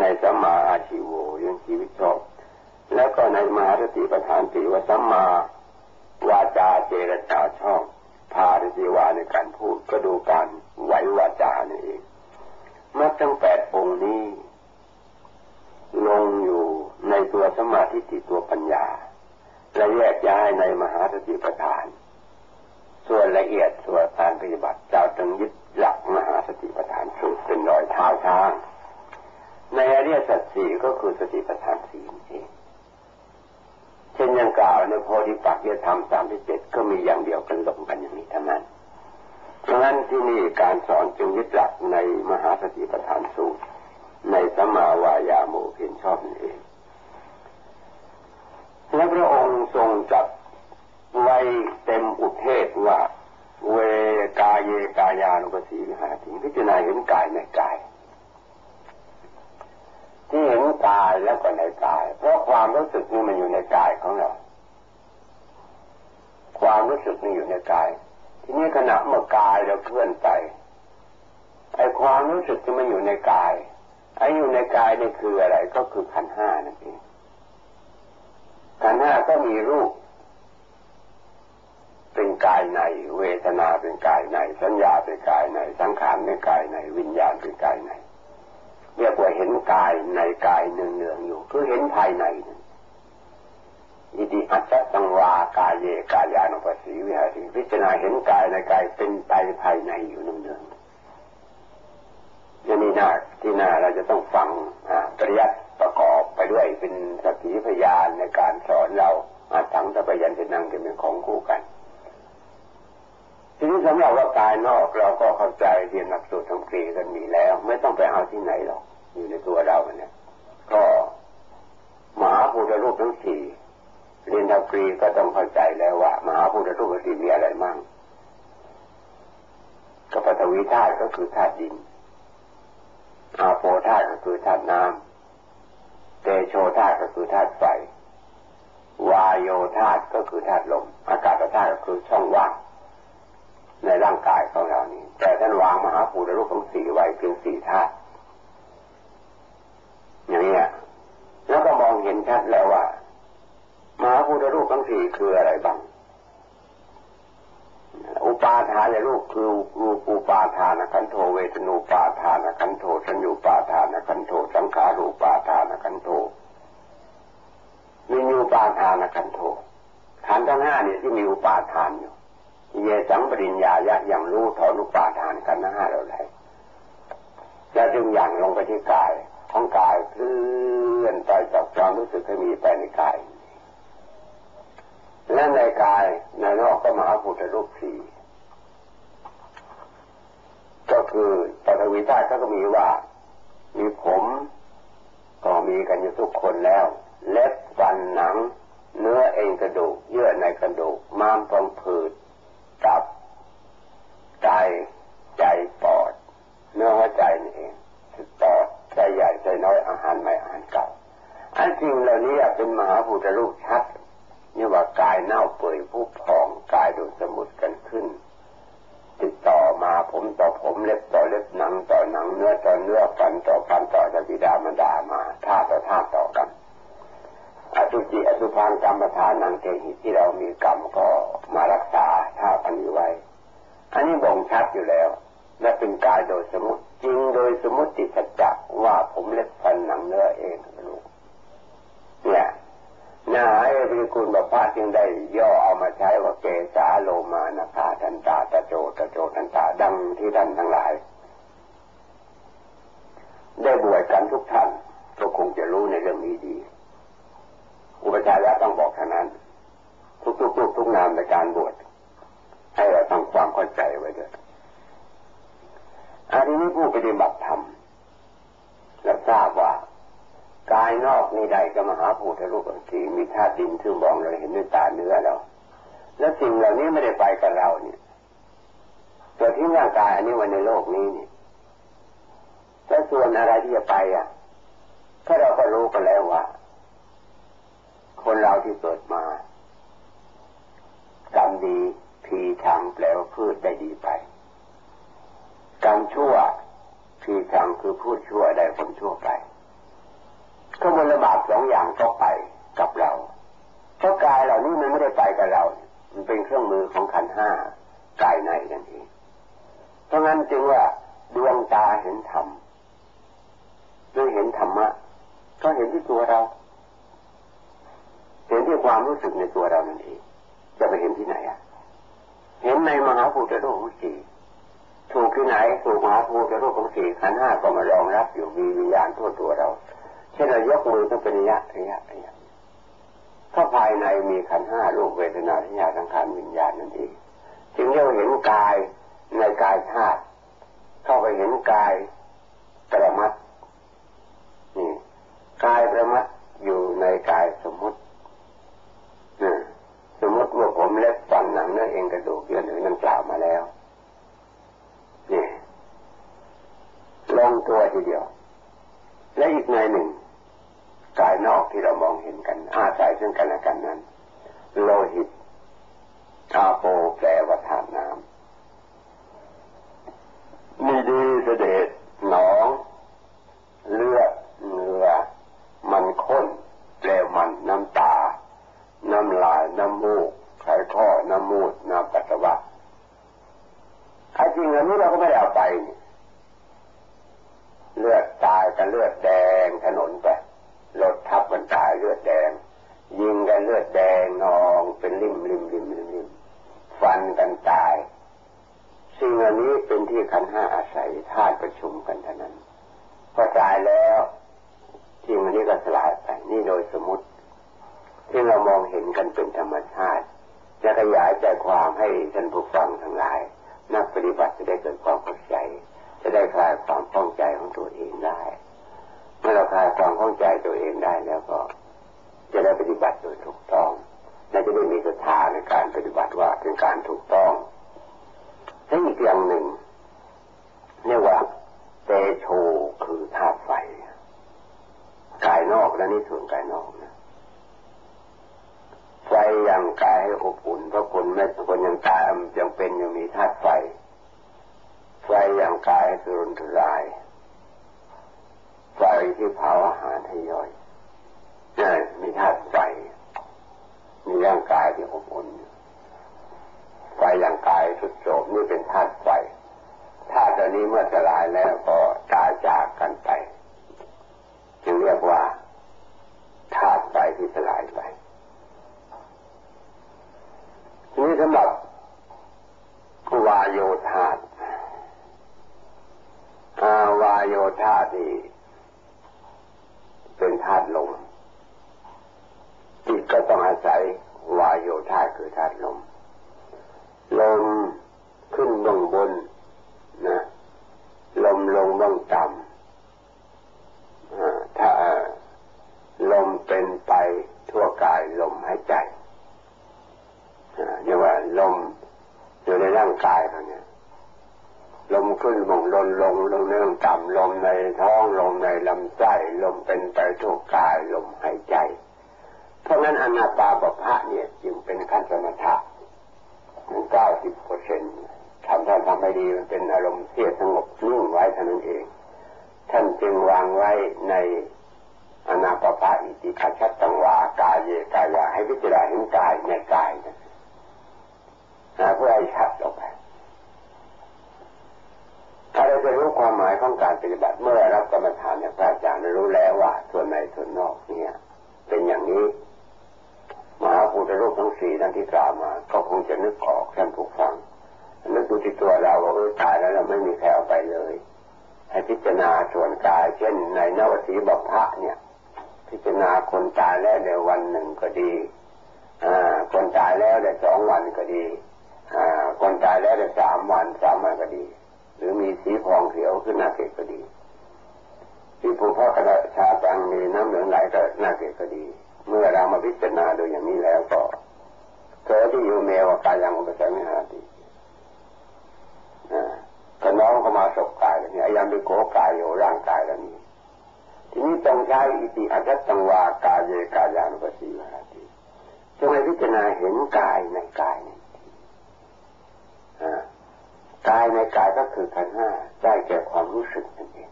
ในสัมมาอาชีโวยังชีวิตชอบแล้วก็ในมหาสติปัฏฐานสี่ว่าสัมมาวาจาเจรจาชอบพาริจีวาในการพูดก็ดูการไหววาจานี่เองเมื่อทั้งแปดองค์นี้ ลงอยู่ในตัวสมาธิติตัวปัญญา และแยกย้ายในมหาสติปัฏฐาน ส่วนละเอียดส่วนการปฏิบัติเจ้าจึงยึดหลักมหาสติปัฏฐานสูตรเป็นรอยเท้าช้าง ในอริยสัจสี่ก็คือสติปัฏฐานสี่เองเช่นอย่างกล่าวในโพธิปักจะทำสามที่เจ็ดก็มีอย่างเดียวกันลงกันอย่างนี้เท่านั้นเพราะฉะนั้นที่นี่การสอนจึงยึดหลักในมหาสติปัฏฐานสูตร ในสมาวายาโมเพียนชอบนั่เองและพระองค์ทรงจับไว้เต็มอุเทศว่า เวกาเยกายานุปสีวิหารถิพิจารณาเห็นกายในกาย ที่เห็นกายแล้วก็ในกาย เพราะความรู้สึกนี่มันอยู่ในกายของเรา ความรู้สึกนี่อยู่ในกาย ทีนี้ขณะเมื่อกายเราเคลื่อนไปไอ้ความรู้สึกที่มันอยู่ในกายไอ้อยู่ในกายนี่คืออะไรก็คือขันห้านั่นเองขันห้าก็มีรูป เป็นกายใน เวทนาเป็นกายใน สัญญาเป็นกายใน สังขารเป็นกายใน วิญญาณเป็นกายใน เรียกว่าเห็นกายในกายเนืองเนืองอยู่คือเห็นภายในอิติอัจฉตังวากายเยกายานุปัสสีวิหาริพิจารณาเห็นกายในกายเป็นไปภายในอยู่เนืองเนืองยังมีหน้าที่หน้าเราจะต้องฟังปริยัติประกอบไปด้วยเป็นสักขีพยานในการสอนเราอาถังตะปยันเป็นนั่งจะเป็นของคู่กัน ทีนี้สำหรับว่ากายนอกเราก็เข้าใจเรียนหลักสูตรทั้งปีกันมีแล้ว ไม่ต้องไปเอาที่ไหนหรอกอยู่ในตัวเราเนี่ย ก็มหาพุทธรูปทั้งสี่เรียนทั้งปีก็ต้องเข้าใจแล้วว่ามหาพุทธรูปสี่มีอะไรมั่งก็ปฐวีธาตุก็คือธาตุดินอาโปธาตุก็คือธาตุน้ำเตโชธาตุก็คือธาตุไฟวายโยธาตุก็คือธาตุลม อากาศธาตุก็คือช่องว่าง ในร่างกายของเรานี่แต่ท่านวางมหาภูตรูปของสี่ไว้เพียงสี่ธาตุอย่างนี้แล้วก็มองเห็นชัดแล้วว่ามหาภูตรูปทั้งสี่คืออะไรบ้างอุปาทานรูปคือรูปูปาทานขันโทเวทนูปาทานขันโทสัญญูปาทานขันโทสังขารูปาทานขันโทมีญูปาทานขันโทขันทั้งห้าเนี่ยที่มีอุปาทานอยู่ เยสังปริญญายะอย่างรู้ถอนุปาทานขันทั้งห้าเราเลยแล้วจึงอย่างลงไปที่กายของกายเคลื่อนไปจากความรู้สึกให้มีไปในกาย และในกายในนอกก็มหาพุทธรูปสี่ก็คือปฐวีธาตุก็มีว่า มีผมก็มีกันอยู่ทุกคนแล้ว เล็บฟันหนัง เนื้อเอ็นกระดูก เยื่อในกระดูก ม้ามพังผืด ตับใจใจปอด เนื้อหัวใจนี่เองปอดใจใหญ่ใจน้อยอาหารใหม่อาหารเก่าอันจริงเหล่านี้เป็นมหาพุทธรูปชัดนี่ว่ากายเน่าเปื่อยผู้พองกายดูสมุดกันขึ้น ติดต่อมาผมต่อผมเล็บต่อเล็บหนังต่อหนังเนื้อต่อเนื้อฟันต่อฟันต่อจะบิดามดามาท่าต่อท่าต่อกันอสุจิอสุพังกรรมฐานหนังเทหิตที่เรามีกรรมก็มารักันอยู่ไว้ อันนี้บ่งชัดอยู่แล้ว และเป็นกายโดยสมุติจริงโดยสมุติสัจจะว่าผมเล็บฟันหนังเนื้อเองลูกเนี่ยนาเอริคุณบพาจึงได้ย่อเอามาใช้ว่าเกสาโลมานาคาทันตาตะโจตะโจทันตาดังที่ท่านทั้งหลาย ได้บวชกันทุกท่านก็คงจะรู้ในเรื่องนี้ดี อุปชายะต้องบอกเท่านั้น ทุกๆทุกทุกนามในการบวช ให้เราทำความเข้าใจไว้ด้วยอันนี้ผู้ปฏิบัติธรรมและทราบว่ากายนอกนี่ใดก็มหาภูตรูปสีมีธาตุดินซึ่งมองเราเห็นด้วยตาเนื้อเรา แล้วสิ่งเหล่านี้ไม่ได้ไปกับเราเนี่ยตัวที่ร่างกายอันนี้วันในโลกนี้นี่แต่ส่วนอะไรที่จะไปอะถ้าเราก็รู้กันแล้วว่า คนเราที่เกิดมากรรมดี พีทางแปลว่าพูดได้ดีไป กรรมชั่วพีทางคือพูดชั่วได้ผลชั่วไปก็มลบาปสองอย่างก็ไปกับเราเพราะกายเหล่านี้มันไม่ได้ไปกับเรา มันเป็นเครื่องมือของขันห้ากายในนั่นเอง เพราะงั้นจึงว่าดวงตาเห็นธรรมด้วยเห็นธรรมะก็เห็นที่ตัวเรา เห็นที่ความรู้สึกในตัวเรานั่นเองจะไปเห็นที่ไหนอะ เห็น ในมหาภูตโลกของสี่ถูกที่ไหนถูกมหาภูตโลกของสี่ขันห้าก็มารองรับอยู่มีวิญญาณทั่วตัวเรา เช่นเรายกมือต้องเป็นระยะระยะระยะถ้าภายในมีขันห้ารูปเวทนาสัญญาสังขารวิญญาณนั่นเองจึงเรียกเห็นกายในกายธาตุเข้าไปเห็นกายประมัดนี่กายประมัดอยู่ในกายสมมุติสมมติว่าผมเล็บฟันหนังเนื้อเองกระดูกเยื่อหนึ่งนั่นกล่าวมาแล้วนี่ลีเดียว และอีกนายหนึ่งกายนอกที่เรามองเห็นกัน อาศัยซึ่งกันและกันนั้น โลหิตอาโปแปลว่าธาตุน้ำมีดีเสด็จหนอง เลือดเนื้อมันข้นแปลมันน้ำตา น้ำลาย น้ำมูกไขข้อน้ำมูด น้ำปัสสาวะไอ้จริงอันนี้เราก็ไม่ได้เอาไป เลือดตายกับเลือดแดงถนนไปรถทับมันตายเลือดแดง ยิงกันเลือดแดงนองเป็นริมริมริมริมริมฟันกันตายสิ่งอันนี้เป็น ที่ขันห้าอาศัยธาตุประชุมกันเท่านั้นพอตายแล้วสิ่งอันนี้ก็สลายไปนี่โดยสมมติ ที่เรามองเห็นกันเป็นธรรมชาติ จะขยายใจความให้ท่านผู้ฟังทั้งหลาย นักปฏิบัติจะได้เกิดความเข้าใจ จะได้คลายความป้องใจของตัวเองได้เมื่อเราคลายความเข้าใจตัวเองได้แล้วก็ จะได้ปฏิบัติโดยถูกต้องและจะได้มีศรัทธาในการปฏิบัติว่าเป็นการถูกต้องและอีกอย่างหนึ่งเรียกว่าเตโชคือธาตุไฟกายนอก และนี่ส่วนกายนอกนะไฟอย่างกายให้อบอุ่นเพราะคนไม่คนยังตายยังเป็นยังมีธาตุไฟ ไฟอย่างกายให้รุนทราย ไฟที่เผาอาหารให้ย่อยนี่มีธาตุไฟ มีร่างกายที่อบอุ่นไฟร่างกายสุดโสมนี่เป็นธาตุไฟธาตุตัวนี้เมื่อสลายแล้วก็ตายจากกันไป จึงเรียกว่าธาตุไฟที่สลายไปทีนี้สำหรับวายโยธาตุวายโยธาตุนี่เป็นธาตุลมจิตก็ต้องอาศัยวายโยธาคือธาตุลม ลมขึ้นบงบนนะ ลมลงบ้างต่ำถ้าลมเป็นไปทั่วกายลมหายใจเรียกว่าลมอยู่ในร่างกายเขาเนี่ยลมขึ้นลงลนลงลงเนื่องต่ำลมในท้องลมใน ลำไส้ลมเป็นไปทั่วกายลมหายใจ เพราะงั้นอนาปาปภะเนี่ยจึงเป็นขั้นสมถะมันเก้าสิบเปอร์เซ็นต์ทำท่านทำไม่ดีมันเป็นอารมณ์เสียสงบนิ่งไว้เท่านั้นเอง ท่านจึงวางไว้ในอนาปภะอิติคัชัตตังวากายเยกายาให้พิจารณาเห็นกายนะเพื่อให้ชัดออกไปถ้าเราจะรู้ความหมายของการปฏิบัติเมื่อรับกรรมฐานจากพระอาจารย์รู้แล้วว่า ส่วนในส่วนนอกเนี่ย เป็นอย่างนี้มหาพุทธรูปทั้งสี่นั้นที่กล่าวมา ก็คงจะนึกออกท่านผู้ฟังนึกดูที่ตัวเราว่าเออตายแล้วเราไม่มีใครเอาไปเลย ให้พิจารณาส่วนกาย เช่นในนวสีบัพพะเนี่ย พิจารณาคนตายแล้วในวันหนึ่งก็ดีคนตายแล้วในสองวันก็ดีคนตายแล้วในสามวันสามวันก็ดี หรือมีสีพอง กายอิติอัตตังวากายเยกายานุปสสีมาติจงให้พิจารณาเห็นกายในกายในกายในกายก็คือขันห้าได้แก่ความรู้สึกนั่นเอง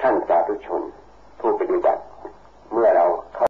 ท่านสาธุชนผู้ปฏิบัติเมื่อเราเข้า